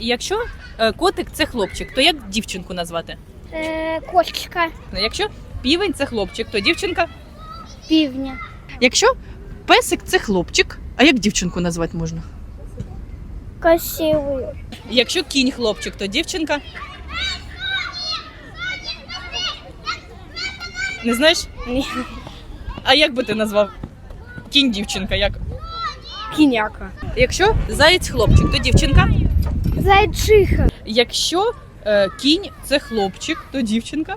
Якщо е, котик це хлопчик, то як дівчинку назвати? Е, кошечка, Якщо півень це хлопчик, то дівчинка. півня, Якщо песик це хлопчик, а як дівчинку назвати можна? красивий, Якщо кінь хлопчик, то дівчинка. Не знаєш? Ні. А як би ти назвав? Кінь дівчинка, як? кіняка, Якщо заєць хлопчик, то дівчинка. Зайчиха, Якщо е, кінь це хлопчик, то дівчинка.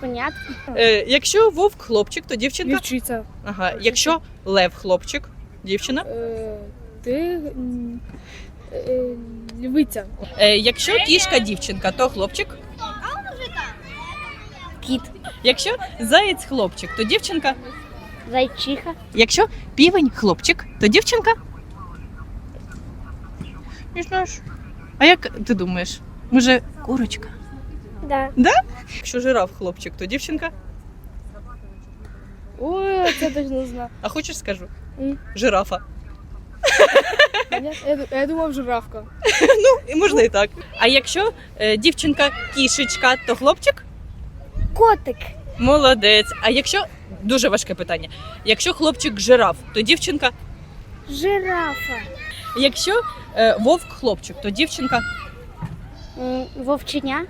понятно, Е, якщо вовк хлопчик, то дівчинка. Вівчиця. Ага. Якщо лев хлопчик, дівчина. Е, ти м, е, львиця. Е, якщо кішка дівчинка, то хлопчик. кіт, Якщо заєць хлопчик, то дівчинка. зайчиха, Якщо півень хлопчик, то дівчинка. Не знаєш. А як ти думаєш? Може, курочка? да, Якщо жираф хлопчик, то дівчинка. Ой, це точно знаю. А хочеш скажу? М. Жирафа. Я, я, я думав жирафка. І можна і так. А якщо е, дівчинка кішечка, то хлопчик? котик, Молодець. А якщо дуже важке питання. Якщо хлопчик жираф, то дівчинка. жирафа, Якщо е, вовк хлопчик, то дівчинка. м, вовченя,